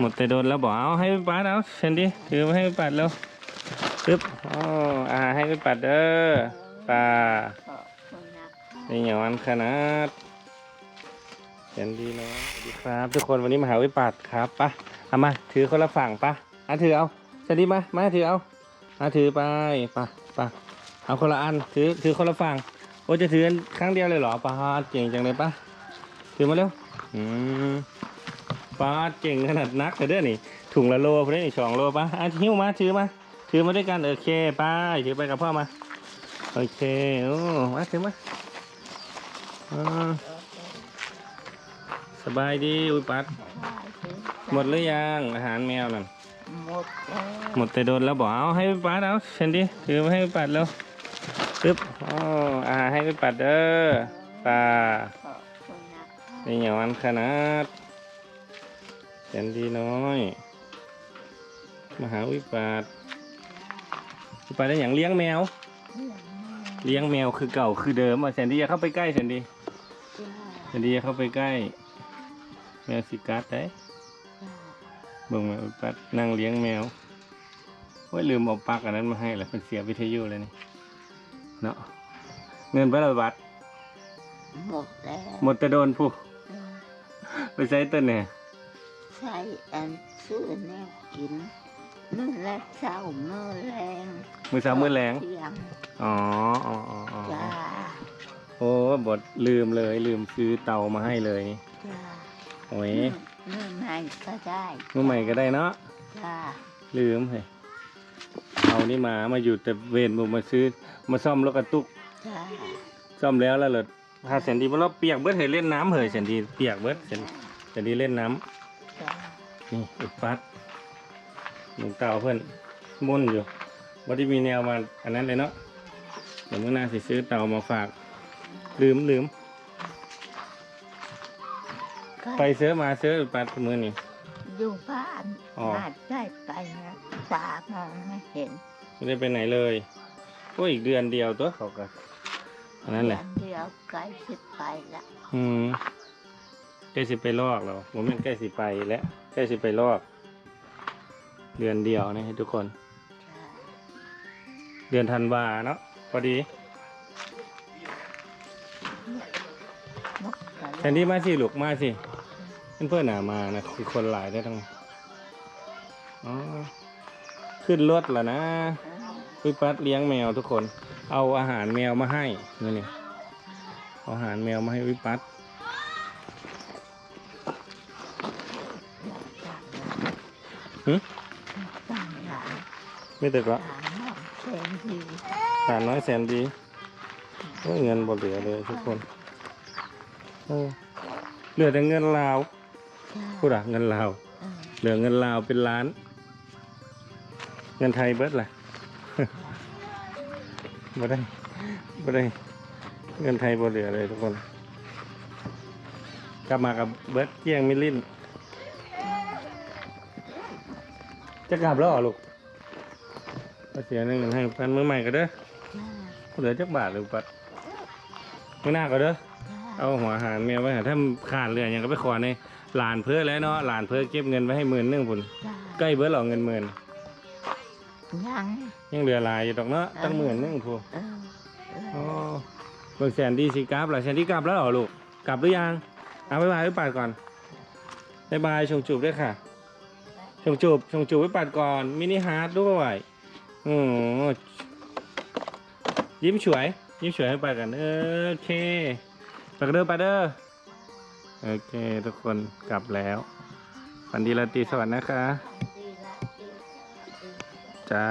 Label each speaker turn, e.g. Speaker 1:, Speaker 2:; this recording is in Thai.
Speaker 1: หมดแต่โดนแล้วบอกเอาให้ไปปัดเอาเซนดี้ถือมาให้ไปปัดแล้วปึ๊บอ๋ออาให้ไปปัดเด้อปลา
Speaker 2: ขอบคุณนะ
Speaker 1: นี่อย่างวันขนาดเซนดี้เนาะสวัสดีครับ ทุกคนวันนี้มาหาวิปัดครับปะเอามาถือคนละฝั่งปะอะถือเอาเซนดี้มามาถือเอามาถือไปปะปะเอาคนละอันถือถือคนละฝั่งโอ้จะถือครั้งเดียวเลยเหรอปลาเก่งจังเลยปะถือมาเร็วอืม ปลาเก่งขนาดนักเลยเด้อนี่ ถุงละโลเพื่อนนี่สองโลปะอะหิ้วมาถือมาถือมาด้วยกันโอเคไปถือไปกับพ่อมาโอเคโอ้มาถือมาอ่าสบายดีอุ้ยปัด
Speaker 2: ได้ถึง
Speaker 1: หมดหรือยังอาหารแมวนั่น
Speaker 2: หมดแล้ว
Speaker 1: หมดแต่โดนแล้วบอกเอาให้ไปปัดเอาเชนดิถือมาให้ไปปัดแล้วปึ๊บอ๋ออาหารให้ไปปัดเด้อปลา
Speaker 2: ขอบคุณนะ
Speaker 1: นี่อย่างวันขนาด เชนดีน้อยมาหาวิปัดวิปัดได้อย่างเลี้ยงแมว
Speaker 2: เรื่องแม่
Speaker 1: เลี้ยงแมวคือเก่าคือเดิมอะแซนดี้อย่าเข้าไปใกล้แซนดี้
Speaker 2: จ้า
Speaker 1: แซนดี้อย่าเข้าไปใกล้ แมวสิกัดได้
Speaker 2: จ้า
Speaker 1: เบิ่งแมวปัดนั่งเลี้ยงแมวโอ้ยลืมเอาปลั๊กอันนั้นมาให้แล้วเป็นเสียวิทยุเลยนี่เนาะเงินไปละบัตร
Speaker 2: หมดแล้ว
Speaker 1: หมดแต่โดนผู้
Speaker 2: เออ
Speaker 1: ไปใช้ต้นเนี่ย
Speaker 2: ใส่อันซื้อแนวกิน มื้อแรกเช้ามื้อแรง
Speaker 1: มือสามมือแรง
Speaker 2: เที่ยง
Speaker 1: อ๋ออ๋ออ๋ออ๋อ
Speaker 2: จ้า
Speaker 1: โอ้บดลืมเลยลืมซื้อเตามาให้เลยนี่
Speaker 2: จ้า
Speaker 1: โอ้ย
Speaker 2: มื้อใหม่ก็ได้
Speaker 1: มือใหม่ก็ได้เนาะ
Speaker 2: จ้า
Speaker 1: ลืมเลยเอานี่มามาอยู่แต่เวนบุมาซื้อ มาซ่อมรถกระตุก
Speaker 2: จ้า
Speaker 1: ซ่อมแล้วแล้วเหรอพาเซนดีมาเราเปียกเบิดเหยเล่นน้ำเหยเซนดีเปียกเบิดเซนเซนดีเล่นน้ำ
Speaker 2: จ้า
Speaker 1: นี่อุดปัดหนุงเต่าเพื่อนมุ่นอยู่ว่าที่มีแนวมาอันนั้นเลยเนาะเดี๋ยวมื่อหน้าสิซื้อเต่ามาฝาก ลืมลืม
Speaker 2: ก็
Speaker 1: ไปซื้อมาซื้ออุดปัดมือนี่
Speaker 2: อยู่บ้าน
Speaker 1: อ๋อ
Speaker 2: อาจได้ไปนะตามองไม่เห็น
Speaker 1: ไม่ได้ไปไหนเลยก็อีกเดือนเดียวตัวเขาก็อันนั้นแหละ
Speaker 2: เดือนเดียวใกล้สิบไปละ
Speaker 1: อืม ใกล้สิไปลอกแล้วผมเป็นใกล้สิไปแล้วใกล้สิไปลอก เดือนเดียวนะให้ทุกคน
Speaker 2: จ้า
Speaker 1: เดือนธันวาเนาะพอดี
Speaker 2: นกกระ
Speaker 1: แทนที่มาสิลูกมาสิเพื่อนเพื่อนหนามานะคือคนหลายได้ทั้งอ๋อขึ้นรถแล้วนะพี่ปัดเลี้ยงแมวทุกคน เอาอาหารแมวมาให้นี่นี่เอาอาหารแมวมาให้วิปัด หึ
Speaker 2: ต่างหลาน
Speaker 1: ไม่ตึกละ
Speaker 2: ต่างน้องเซนดี
Speaker 1: หลานน้อยแสนดีโอ้ยเงินบ่เหลือเลยทุกคนโอ้เหลือแต่เงินลาว
Speaker 2: จ้า
Speaker 1: พูดอะเงินลาว
Speaker 2: เออ
Speaker 1: เหลือเงินลาวเป็นล้าน เงินไทยเบิดแหละ บ่ได้บ่ได้ เงินไทยบ่เหลือเลยทุกคน กลับมากับเบิดเกลี้ยงมิลลิน จะกลับแล้วเหรอลูกก็เสียหนึ่งให้ปันมือใหม่ก็เด้อ
Speaker 2: จ้า
Speaker 1: เหลือจักบาทหรือปัดมือหน้าก็เด้อ
Speaker 2: จ้า
Speaker 1: เอาหัวอาหารเมียไว้หาถ้าขาดเหลืออย่างก็ไปขอในหลานเพื่อแล้วเนาะหลานเพื่อเก็บเงินไว้ให้หมื่นหนึงพุ่น
Speaker 2: จ้า
Speaker 1: ใกล้เบิดหรอเงินหมื่น
Speaker 2: ยัง
Speaker 1: ยังเหลือหลายอยู่ดอกเนาะตั้งหมื่นหนึงพู
Speaker 2: เออเอ
Speaker 1: อ๋อ
Speaker 2: อ
Speaker 1: เบิ่งแสนดีสิกลับเหรอแสนดีกลับแล้วเหรอลูกกลับหรือยังเอาบ๊ายบายไว้ปัดก่อนบ๊ายบายชงจูบด้วยค่ะ ชงจูบชงจูบไว้ปัดก่อนมินิฮาร์ดด้วยอืมยิ้มสวย ยิ้มสวยให้ปัดกันเออโอเคปัดเด้อไปเด้อโอเค ทุกคนกลับแล้วฝันดีราตรีสวัสดิ์นะคะ จ้า